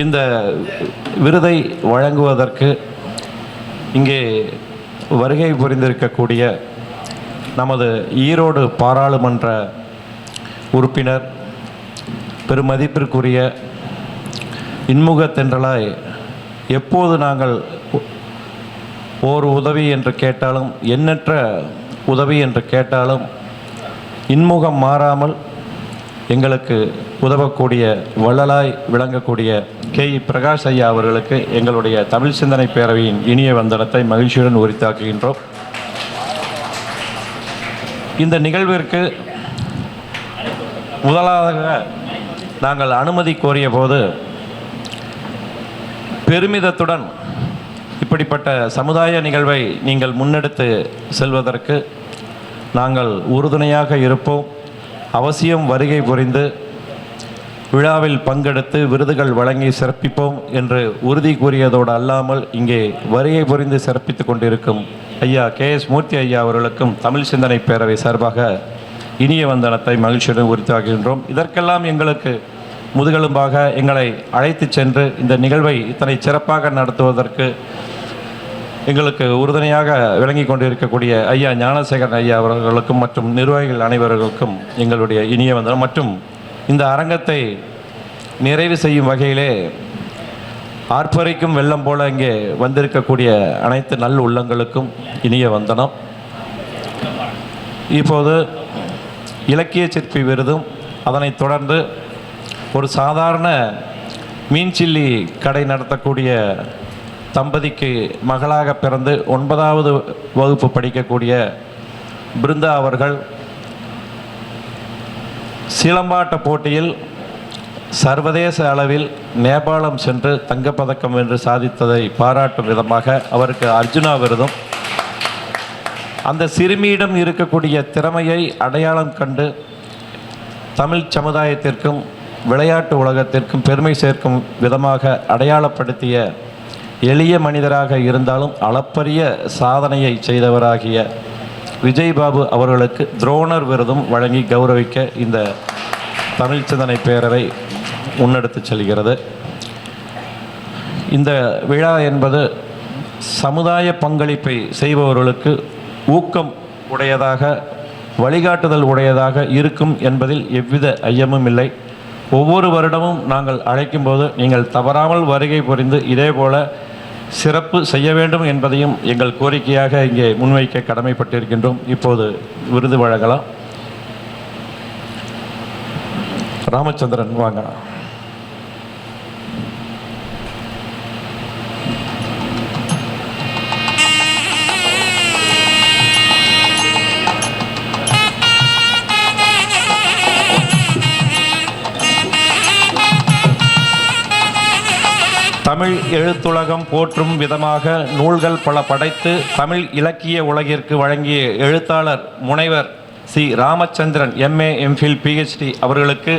இந்த விருதை வழங்குவதற்கு இங்கே வருகை புரிந்திருக்கக்கூடிய நமது ஈரோடு பாராளுமன்ற உறுப்பினர் பெருமதிப்பிற்குரிய இன்முக தென்றலாய் எப்போது நாங்கள் ஓர் உதவி என்று கேட்டாலும் எண்ணற்ற உதவி என்று கேட்டாலும் இன்முகம் மாறாமல் எங்களுக்கு உதவக்கூடிய வள்ளலாய் விளங்கக்கூடிய கே. இ. பிரகாஷ் ஐயா அவர்களுக்கு எங்களுடைய தமிழ் சிந்தனை பேரவையின் இனிய வந்தனத்தை மகிழ்ச்சியுடன் உரித்தாக்குகின்றோம். இந்த நிகழ்விற்கு முதலாக நாங்கள் அனுமதி கோரிய போது பெருமிதத்துடன் இப்படிப்பட்ட சமுதாய நிகழ்வை நீங்கள் முன்னெடுத்து செல்வதற்கு நாங்கள் உறுதுணையாக இருப்போம். அவசியம் வருகை புரிந்து விழாவில் பங்கெடுத்து விருதுகள் வழங்கி சிறப்பிப்போம் என்று உறுதி கூறியதோடு அல்லாமல் இங்கே வரியை புரிந்து சிறப்பித்துக் கொண்டிருக்கும் ஐயா கே எஸ் மூர்த்தி ஐயா அவர்களுக்கும் தமிழ் சிந்தனை பேரவை சார்பாக இனிய வந்தனத்தை மகிழ்ச்சியுடன் உறுதியாகின்றோம் இதற்கெல்லாம் எங்களுக்கு முதுகெலும்பாக எங்களை அழைத்து சென்று இந்த நிகழ்வை இத்தனை சிறப்பாக நடத்துவதற்கு எங்களுக்கு உறுதுணையாக விளங்கி கொண்டிருக்கக்கூடிய ஐயா ஞானசேகரன் ஐயா அவர்களுக்கும் மற்றும் நிர்வாகிகள் அனைவர்களுக்கும் எங்களுடைய இனிய வந்தனம் மற்றும் இந்த அரங்கத்தை நிறைவு செய்யும் வகையிலே ஆர்ப்பரிக்கும் வெள்ளம் போல இங்கே வந்திருக்கக்கூடிய அனைத்து நல் உள்ளங்களுக்கும் இனிய வந்தனம். இப்போது இலக்கிய சிற்பி விருதும் அதனைத் தொடர்ந்து ஒரு சாதாரண மீன் சில்லி கடை நடத்தக்கூடிய தம்பதிக்கு மகளாக பிறந்து ஒன்பதாவது வகுப்பு படிக்கக்கூடிய பிருந்தா அவர்கள் சிலம்பாட்ட போட்டியில் சர்வதேச அளவில் நேபாளம் சென்று தங்கப்பதக்கம் வென்று சாதித்ததை பாராட்டும் விதமாக அவருக்கு அர்ஜுனா விருதும். அந்த சிறுமியிடம் இருக்கக்கூடிய திறமையை அடையாளம் கண்டு தமிழ் சமுதாயத்திற்கும் விளையாட்டு உலகத்திற்கும் பெருமை சேர்க்கும் விதமாக அடையாளப்படுத்திய எளிய மனிதராக இருந்தாலும் அளப்பரிய சாதனையை செய்தவராகிய விஜய்பாபு அவர்களுக்கு துரோணர் விருதும் வழங்கி கௌரவிக்க இந்த தமிழ் சிந்தனை பேரவை முன்னெடுத்துச் செல்கிறது. இந்த விழா என்பது சமுதாய பங்களிப்பை செய்பவர்களுக்கு ஊக்கம் உடையதாக வழிகாட்டுதல் உடையதாக இருக்கும் என்பதில் எவ்வித ஐயமும் இல்லை. ஒவ்வொரு வருடமும் நாங்கள் அழைக்கும்போது நீங்கள் தவறாமல் வருகை புரிந்து இதேபோல சிறப்பு செய்ய வேண்டும் என்பதையும் எங்கள் கோரிக்கையாக இங்கே முன்வைக்க கடமைப்பட்டிருக்கின்றோம். இப்போது விருது வழங்கலாம். ராமச்சந்திரன் வாங்க. தமிழ் எழுத்துலகம் போற்றும் விதமாக நூல்கள் பல படைத்து தமிழ் இலக்கிய உலகிற்கு வழங்கிய எழுத்தாளர் முனைவர் C. Ramachandran MA MPhil PhD அவர்களுக்கு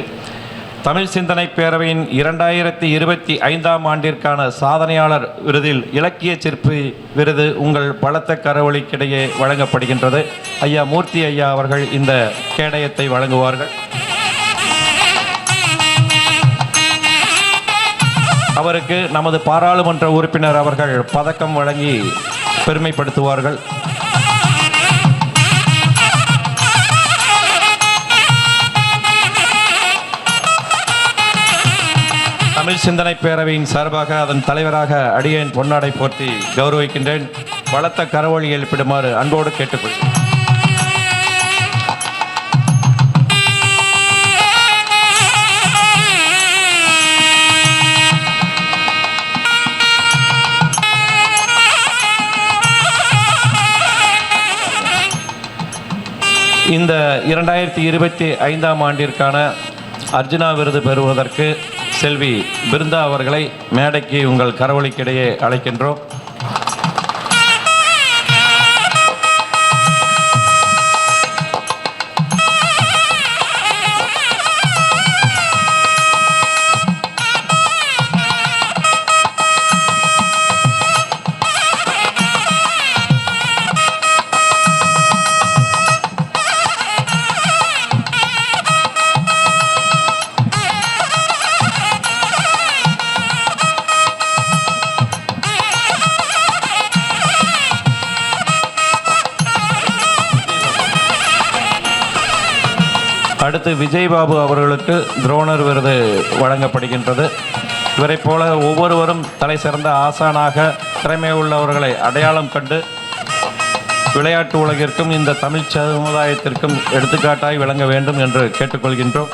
தமிழ் சிந்தனை பேரவையின் இரண்டாயிரத்தி இருபத்தி ஐந்தாம் ஆண்டிற்கான சாதனையாளர் விருதில் இலக்கிய சிற்பி விருது உங்கள் பலத்த கரவொலிக்கிடையே வழங்கப்படுகின்றது. ஐயா மூர்த்தி ஐயா அவர்கள் இந்த கேடயத்தை வழங்குவார்கள். அவருக்கு நமது பாராளுமன்ற உறுப்பினர் அவர்கள் பதக்கம் வழங்கி பெருமைப்படுத்துவார்கள். தமிழ் சிந்தனை பேரவையின் சார்பாக அதன் தலைவராக அடியேன் பொன்னாடை போர்த்தி கௌரவிக்கின்றேன். பலத்த கரவொலி எழுப்பிடுமாறு அன்போடு கேட்டுக்கொள்கிறேன். இந்த இரண்டாயிரத்தி இருபத்தி ஐந்தாம் ஆண்டிற்கான அர்ஜுனா விருது பெறுவதற்கு செல்வி பிருந்தா அவர்களை மேடைக்கு உங்கள் கரவொலிக்கிடையே அழைக்கின்றோம். அடுத்து விஜய் பாபு அவர்களுக்கு துரோணர் விருது வழங்கப்படுகின்றது. இவரைப் போல ஒவ்வொருவரும் தலை சிறந்த ஆசானாக திறமை உள்ளவர்களை அடையாளம் கண்டு விளையாட்டு உலகிற்கும் இந்த தமிழ் சமுதாயத்திற்கும் எடுத்துக்காட்டாய் விளங்க வேண்டும் என்று கேட்டுக்கொள்கின்றோம்.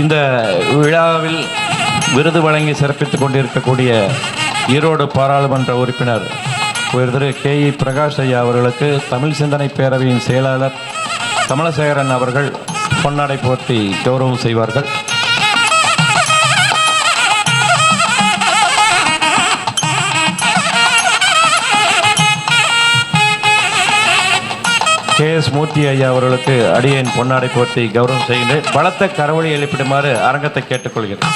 இந்த விழாவில் விருது வழங்கி சிறப்பித்துக் கொண்டிருக்கக்கூடிய ஈரோடு பாராளுமன்ற உறுப்பினர் திரு கே இ பிரகாஷ் ஐயா அவர்களுக்கு தமிழ் சிந்தனை பேரவையின் செயலாளர் கமலசேகரன் அவர்கள் பொன்னாடை போர்த்தி கௌரவம் செய்வார்கள். கே எஸ் மூர்த்தி ஐயா அவர்களுக்கு அடியேன் பொன்னாடை போர்த்தி கௌரவம் செய்கின்றேன். பலத்த கரவொலி எழுப்பிடுமாறு அரங்கத்தை கேட்டுக்கொள்கிறேன்.